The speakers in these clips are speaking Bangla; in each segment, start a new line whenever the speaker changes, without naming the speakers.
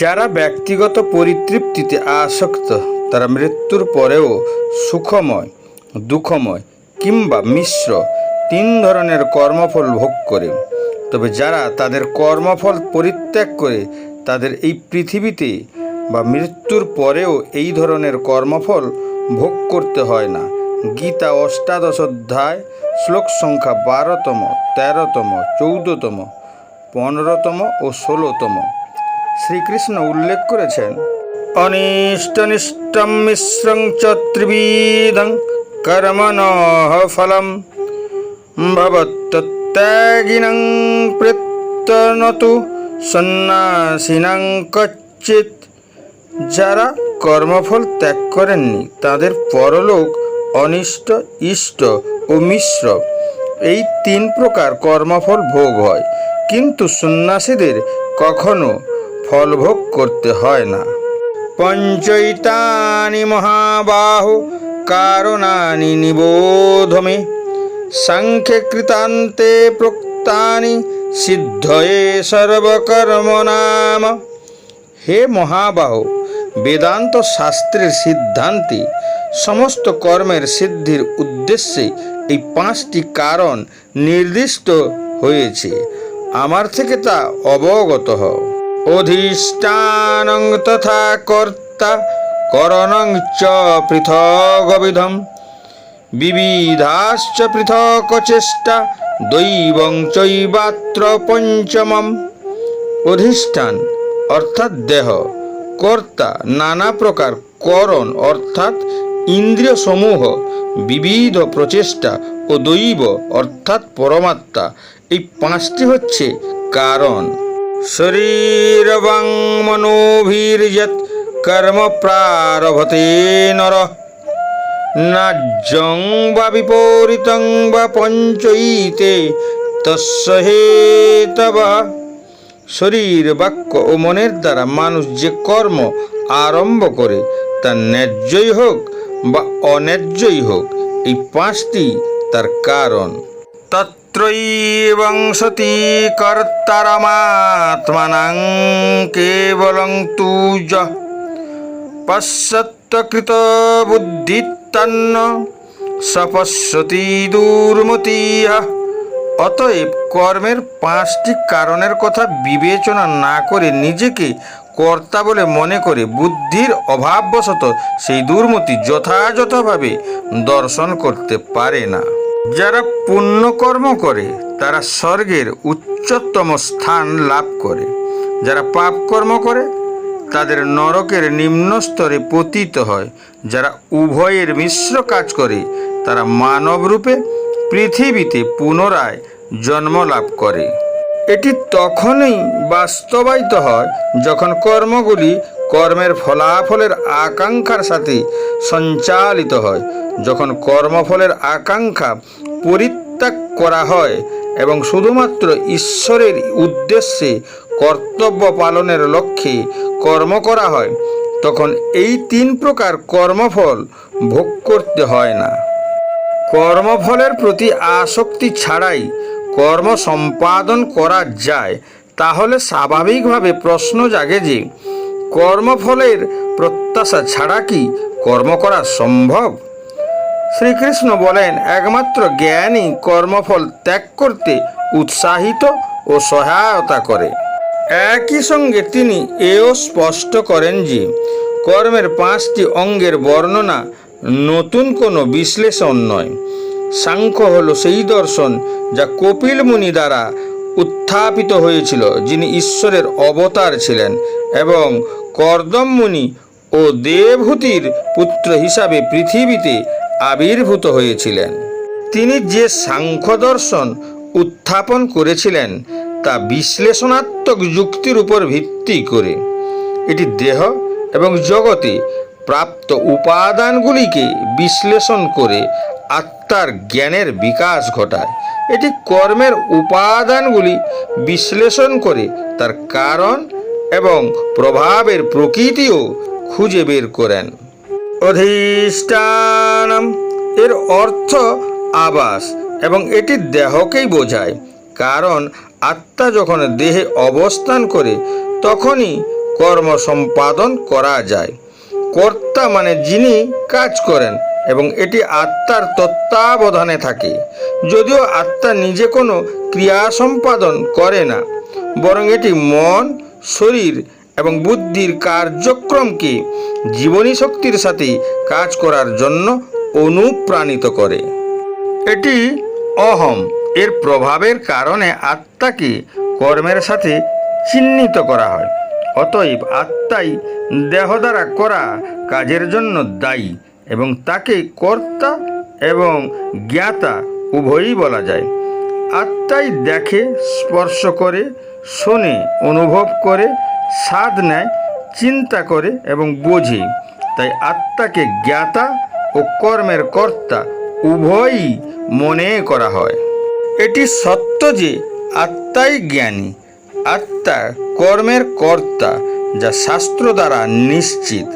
যারা ব্যক্তিগত পরিতৃপ্তিতে আসক্ত, তারা মৃত্যুর পরেও সুখময়, দুঃখময় কিংবা মিশ্র তিন ধরনের কর্মফল ভোগ করে। তবে যারা তাদের কর্মফল পরিত্যাগ করে, তাদের এই পৃথিবীতে বা মৃত্যুর পরেও এই ধরনের কর্মফল ভোগ করতে হয় না। গীতা অষ্টাদশ অধ্যায়, শ্লোক সংখ্যা বারোতম, তেরোতম, চৌদ্দতম, পনেরোতম ও ষোলোতম। শ্রীকৃষ্ণ উল্লেখ করেছেন অনিষ্টনিষ্টম মিশ্রং চ ত্রিবিধং কর্মণ ফলম ভবত্যাগিনং প্রত্যনতু সন্ন্যাসিনাং কচ্চিত যারা কর্মফল ত্যাগ করেননি, তাদের পরলোক অনিষ্ট, ইষ্ট ও মিশ্র। এই তিন প্রকার কর্মফল ভোগ হয়। কিন্তু সন্ন্যাসীদের কখনো ফলভোগ করতে হয় না। পঞ্চৈতানি মহাবাহু কারণানি নিবোধমে সাংখ্যে কৃতান্তে প্রোক্তানি সিদ্ধয়ে সর্বকর্মনাম। হে মহাবাহু, বেদান্ত শাস্ত্রের সিদ্ধান্তে সমস্ত কর্মের সিদ্ধির উদ্দেশ্যে এই পাঁচটি কারণ নির্দিষ্ট হয়েছে। আমার থেকে তা অবগত হও। অধিষ্ঠানং তথা কর্তা করণং চ পৃথগবিধম বিবিধাশ্চ পৃথক চেষ্টা দৈবং চৈবাত্র পঞ্চমম। অধিষ্ঠান অর্থাৎ দেহ। কর্তা নানা প্রকার করণ অর্থাৎ ইন্দ্রিয় সমূহ বিবিধ প্রচেষ্টা ও দৈব অর্থাৎ পরমাত্মা। এই পাঁচটি হচ্ছে কারণ। শরীরবাং মনোভীর্যত কর্ম প্রারভতে নর। নাজ্যং বা বিপরীতং বা পঞ্চৈতে তস্য হেতবা শরীর বাক্য ও মনের দ্বারা মানুষ যে কর্ম আরম্ভ করে, তা ন্যায্যই হোক বা অন্যায্যই হোক, এই পাঁচটি তার কারণ। তত্রৈবং সতি কর্তারমাত্মানাং কেবলং তুজ পশ্যত্কৃত বুদ্ধিত্তন্ন সপশ্যতি দুর্মতিহ। অতএব কর্মের পাঁচটি কারণের কথা বিবেচনা না করে নিজেকে কর্তা বলে মনে করে বুদ্ধির অভাববশত সেই দুর্মতি যথাযথভাবে দর্শন করতে পারে না। যারা পুণ্যকর্ম করে, তারা স্বর্গের উচ্চতম স্থান লাভ করে। যারা পাপ কর্ম করে, তাদের নরকের নিম্ন স্তরে পতিত হয়। যারা উভয়ের মিশ্র কাজ করে, তারা মানব রূপে পৃথিবীতে পুনরায় জন্ম লাভ করে। এটি তখনই বাস্তবায়িত হয় যখন কর্মগুলি কর্মের ফলাফলের আকাঙ্ক্ষার সাথে সঞ্চালিত হয়। যখন কর্মফলের আকাঙ্ক্ষা পরিত্যাগ করা হয় এবং শুধুমাত্র ঈশ্বরের উদ্দেশ্যে কর্তব্য পালনের লক্ষ্যে কর্ম করা হয়, তখন এই তিন প্রকার কর্মফল ভোগ করতে হয় না। কর্মফলের প্রতি আসক্তি ছাড়াই কর্ম সম্পাদন করা যায়, তাহলে স্বাভাবিকভাবে প্রশ্ন জাগে যে কর্মফলের প্রত্যাশা ছাড়া কি কর্ম করা সম্ভব? শ্রীকৃষ্ণ বলেন, একমাত্র জ্ঞানই কর্মফল ত্যাগ করতে উৎসাহিত ও সহায়তা করে। একই সঙ্গে তিনি এও স্পষ্ট করেন যে, কর্মের পাঁচটি অঙ্গের বর্ণনা নতুন কোনো বিশ্লেষণ নয়। সাংখ্য হল সেই দর্শন যা কপিল মুনি দ্বারা উত্থাপিত হয়েছিল, যিনি ঈশ্বরের অবতার ছিলেন এবং কর্দম মুনি ও দেবহূতির পুত্র হিসাবে পৃথিবীতে আবির্ভূত হয়েছিলেন। তিনি যে সাংখ্য দর্শন উত্থাপন করেছিলেন, তা বিশ্লেষণাত্মক যুক্তির উপর ভিত্তি করে। এটি দেহ এবং জগতে প্রাপ্ত উপাদানগুলিকে বিশ্লেষণ করে আত্মার জ্ঞানের বিকাশ ঘটায়। এটি কর্মের উপাদানগুলি বিশ্লেষণ করে তার কারণ এবং প্রভাবের প্রকৃতিও খুঁজে বের করেন। অধিষ্ঠানম, এর অর্থ আবাস, এবং এটি দেহকেই বোঝায়, কারণ আত্মা যখন দেহে অবস্থান করে, তখনই কর্ম সম্পাদন করা যায়। কর্তা মানে যিনি কাজ করেন, এবং এটি আত্মার তত্ত্বাবধানে থাকে। যদিও আত্মা নিজে কোনো ক্রিয়া সম্পাদন করে না, বরং এটি মন শরীর এবং বুদ্ধির কার্যক্রমকে জীবনী শক্তির সাথে কাজ করার জন্য অনুপ্রাণিত করে। এটি অহম। এর প্রভাবের কারণে আত্মাকে কর্মের সাথে চিহ্নিত করা হয়। অতএব আত্মাই দেহ দ্বারা করা কাজের জন্য দায়ী এবং তাকে কর্তা এবং জ্ঞাতা উভয়ই বলা যায়। আত্মাই দেখে, স্পর্শ করে শোনে, অনুভব করে, স্বাদ নেয়, চিন্তা করে এবং বোঝে। তাই আত্মাকে জ্ঞাতা ও কর্মের কর্তা উভয়ই মনে করা হয়। এটি সত্য যে আত্মাই জ্ঞানী। আত্মা কর্মের কর্তা, যা শাস্ত্র দ্বারা নিশ্চিত।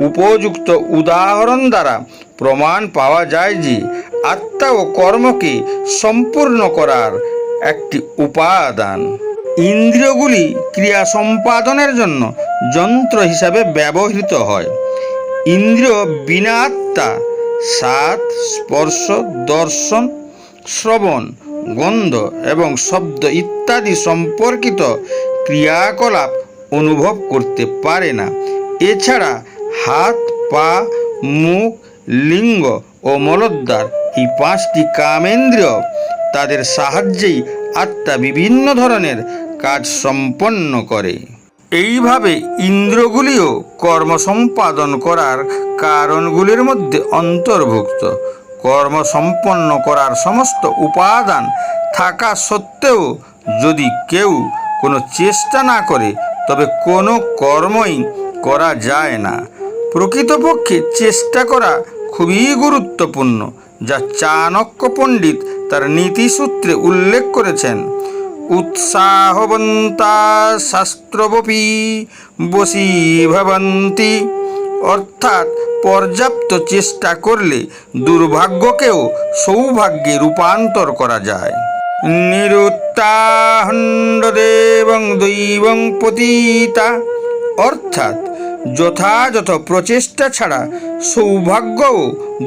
উপযুক্ত উদাহরণ দ্বারা প্রমাণ পাওয়া যায় যে আত্মা ও কর্মকে সম্পূর্ণ করার একটি উপাদান। ইন্দ্রিয়গুলি ক্রিয়া সম্পাদনের জন্য যন্ত্র হিসাবে ব্যবহৃত হয়। ইন্দ্রিয় বিনা আত্মা স্বাদ স্পর্শ, দর্শন, শ্রবণ, গন্ধ এবং শব্দ ইত্যাদি সম্পর্কিত ক্রিয়াকলাপ অনুভব করতে পারে না। এছাড়া হাত, পা, মুখ, লিঙ্গ ও মলদ্বার এই পাঁচটি কামেন্দ্রিয় তাদের সাহায্যেই আত্মা বিভিন্ন ধরনের কাজ সম্পন্ন করে। এইভাবে ইন্দ্রগুলিও কর্ম সম্পাদন করার কারণগুলির মধ্যে অন্তর্ভুক্ত। কর্ম সম্পন্ন করার সমস্ত উপাদান থাকা সত্ত্বেও যদি কেউ কোনো চেষ্টা না করে, তবে কোনো কর্মই করা যায় না। প্রকৃতপক্ষে চেষ্টা করা খুবই গুরুত্বপূর্ণ। যা চাণক্য পণ্ডিত তার নীতিসূত্রে উল্লেখ করেছেন। উৎসাহবন্তা শাস্ত্রবপি বসী ভবন্তি অর্থাৎ পর্যাপ্ত চেষ্টা করলে দুর্ভাগ্যকেও সৌভাগ্যে রূপান্তর করা যায়। নিরুত্তাহণ্ডদেবং দৈবং পতিতা, অর্থাৎ যথাযথ প্রচেষ্টা ছাড়া সৌভাগ্যও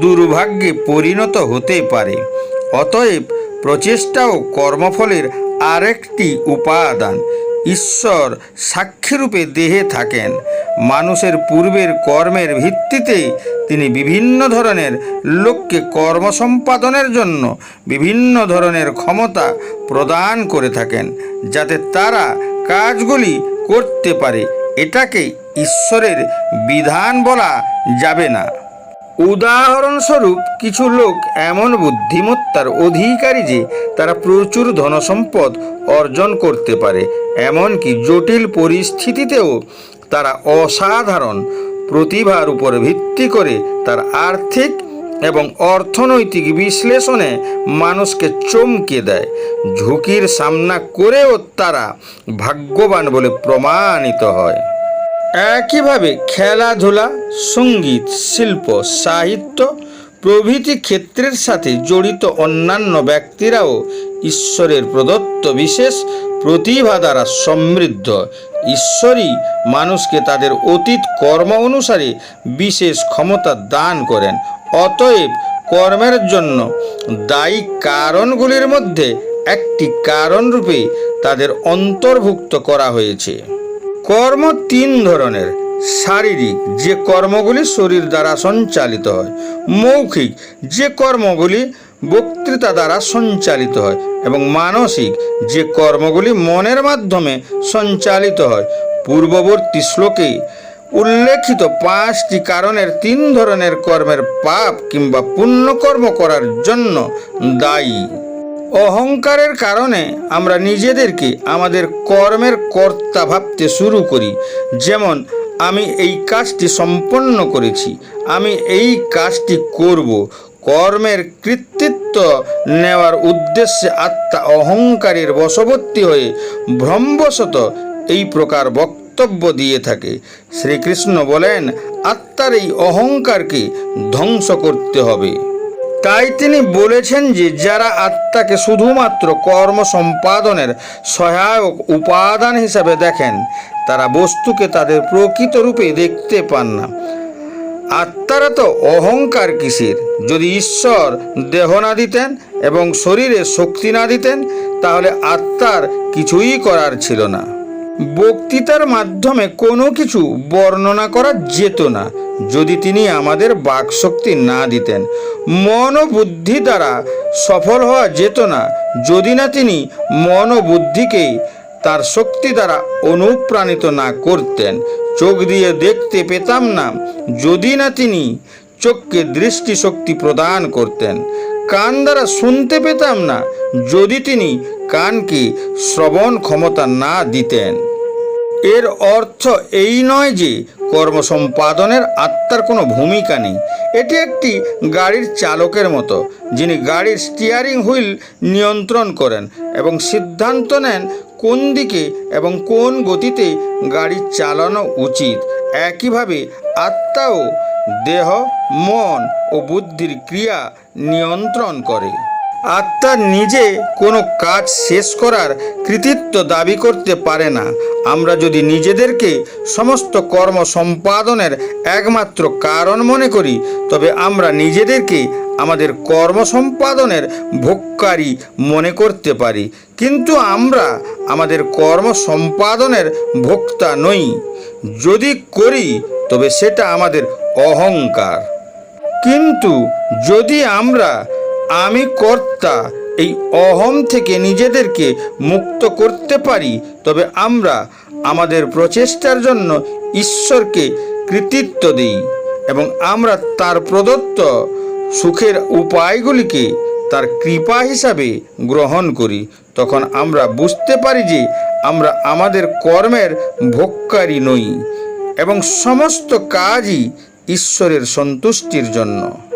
দুর্ভাগ্যে পরিণত হতে পারে। অতএব প্রচেষ্টা ও কর্মফলের আরেকটি উপাদান, ঈশ্বর সাক্ষীরূপে দেহে থাকেন। মানুষের পূর্বের কর্মের ভিত্তিতে তিনি বিভিন্ন ধরনের লোককে কর্ম সম্পাদনের জন্য বিভিন্ন ধরনের ক্ষমতা প্রদান করে থাকেন, যাতে তারা কাজগুলি করতে পারে। এটাকে ঈশ্বরের বিধান বলা যাবে না। উদাহরণস্বরূপ, কিছু লোক এমন বুদ্ধিমত্তার অধিকারী যে তারা প্রচুর ধনসম্পদ অর্জন করতে পারে, এমনকি জটিল পরিস্থিতিতেও তারা অসাধারণ প্রতিভার উপর ভিত্তি করে তার আর্থিক এবং অর্থনৈতিক বিশ্লেষণে মানুষকে চমকে দেয়। ঝুঁকির সামনা করেও তারা ভাগ্যবান বলে প্রমাণিত হয়। একইভাবে খেলাধুলা, সংগীত, শিল্প, সাহিত্য প্রভৃতি ক্ষেত্রের সাথে জড়িত অন্যান্য ব্যক্তিরাও ঈশ্বরের প্রদত্ত বিশেষ প্রতিভা দ্বারা সমৃদ্ধ। ঈশ্বরই মানুষকে তাদের অতীত কর্ম অনুসারে বিশেষ ক্ষমতা দান করেন। অতএব কর্মের জন্য দায়ী কারণগুলির মধ্যে একটি কারণরূপে তাদের অন্তর্ভুক্ত করা হয়েছে। কর্ম তিন ধরনের। শারীরিক যে কর্মগুলি শরীর দ্বারা সঞ্চালিত হয়, মৌখিক যে কর্মগুলি বক্তৃতা দ্বারা সঞ্চালিত হয় এবং মানসিক যে কর্মগুলি মনের মাধ্যমে সঞ্চালিত হয়। পূর্ববর্তী শ্লোকে উল্লেখিত পাঁচটি কারণের তিন ধরনের কর্মের পাপ কিংবা পুণ্যকর্ম করার জন্য দায়ী। অহংকারের কারণে আমরা নিজেদেরকে আমাদের কর্মের কর্তা ভাবতে শুরু করি। যেমন, আমি এই কাজটি সম্পন্ন করেছি, আমি এই কাজটি করব। কর্মের কৃতিত্ব নেওয়ার উদ্দেশ্যে আত্মা অহংকারের বশবর্তী হয়ে ভ্রমবশত এই প্রকার বক্তব্য দিয়ে থাকে। শ্রীকৃষ্ণ বলেন, আত্মার এই অহংকারকে ধ্বংস করতে হবে। তাই তিনি বলেছেন যে যারা আত্মাকে শুধুমাত্র কর্ম সম্পাদনের সহায়ক উপাদান হিসাবে দেখেন, তারা বস্তুকে তাদের প্রকৃত রূপে দেখতে পান না। আত্মারা তো অহংকার কিসের? যদি ঈশ্বর দেহ না দিতেন এবং শরীরে শক্তি না দিতেন, তাহলে আত্মার কিছুই করার ছিল না। বক্তৃতার মাধ্যমে কোনো কিছু বর্ণনা করা যেত না, যদি তিনি আমাদের বাকশক্তি না দিতেন। মন ও বুদ্ধি দ্বারা সফল হওয়া যেত না, যদি না তিনি মন ও বুদ্ধিকেই তার শক্তি দ্বারা অনুপ্রাণিত না করতেন। চোখ দিয়ে দেখতে পেতাম না, যদি না তিনি চোখকে দৃষ্টিশক্তি প্রদান করতেন। কান দ্বারা শুনতে পেতাম না, যদি তিনি কানকে শ্রবণ ক্ষমতা না দিতেন। এর অর্থ এই নয় যে কর্ম সম্পাদনের আত্মার কোনো ভূমিকা নেই। এটি একটি গাড়ির চালকের মতো, যিনি গাড়ির স্টিয়ারিং হুইল নিয়ন্ত্রণ করেন এবং সিদ্ধান্ত নেন কোন দিকে এবং কোন গতিতে গাড়ি চালানো উচিত। একইভাবে আত্মাও দেহ, মন ও বুদ্ধির ক্রিয়া নিয়ন্ত্রণ করে। আত্মা নিজে কোনো কাজ শেষ করার কৃতিত্ব দাবি করতে পারে না। আমরা যদি নিজেদেরকে সমস্ত কর্ম সম্পাদনের একমাত্র কারণ মনে করি, তবে আমরা নিজেদেরকে আমাদের কর্ম সম্পাদনের ভোগকারী মনে করতে পারি। কিন্তু আমরা আমাদের কর্ম সম্পাদনের ভোক্তা নই। যদি করি, তবে সেটা আমাদের অহংকার। কিন্তু যদি আমরা আমি কর্তা, এই অহম থেকে নিজেদেরকে মুক্ত করতে পারি। তবে আমরা আমাদের প্রচেষ্টার জন্য ঈশ্বরকে কৃতিত্ব দিই এবং আমরা তার প্রদত্ত সুখের উপায়গুলিকে তার কৃপা হিসাবে গ্রহণ করি। তখন আমরা বুঝতে পারি যে আমরা আমাদের কর্মের ভোগকারী নই এবং সমস্ত কাজই ঈশ্বরের সন্তুষ্টির জন্য।